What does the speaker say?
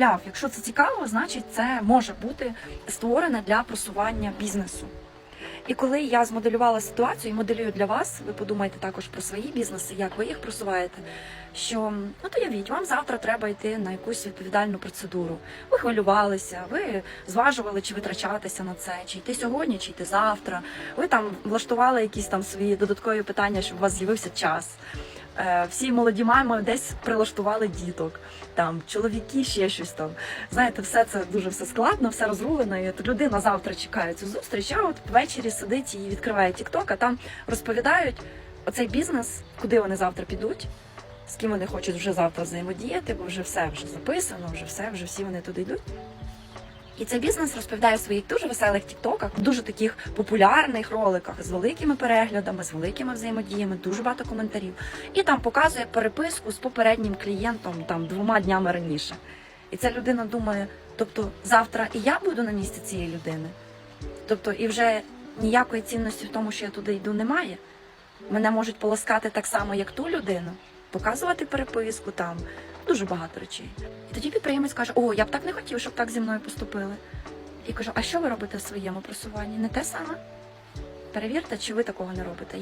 замовляв. Якщо це цікаво, значить це може бути створене для просування бізнесу. І коли я змоделювала ситуацію і моделюю для вас, ви подумайте також про свої бізнеси, як ви їх просуваєте. Що ну то явіть, вам завтра треба йти на якусь відповідальну процедуру. Ви хвилювалися, ви зважували, чи витрачатися на це, чи йти сьогодні, чи йти завтра. Ви там влаштували якісь там свої додаткові питання, щоб у вас з'явився час. Е, Всі молоді мами десь прилаштували діток, там чоловіки ще щось там. Знаєте, все це дуже все складно, все розрулено. І от людина завтра чекає цю зустріч, а от ввечері сидить і відкриває TikTok, а там розповідають оцей бізнес, куди вони завтра підуть, з ким вони хочуть вже завтра взаємодіяти, бо вже все вже записано, вже все, вже всі вони туди йдуть. І цей бізнес розповідає в своїх дуже веселих тіктоках, дуже таких популярних роликах з великими переглядами, з великими взаємодіями, дуже багато коментарів. І там показує переписку з попереднім клієнтом там двома днями раніше. І ця людина думає: тобто завтра і я буду на місці цієї людини. Тобто, і вже ніякої цінності в тому, що я туди йду, немає. Мене можуть полоскати так само, як ту людину, показувати переписку там, дуже багато речей. І тоді підприємець каже: О, я б так не хотів, щоб так зі мною поступили. І кажу, а що ви робите в своєму просуванні? Не те саме? Перевірте, чи ви такого не робите.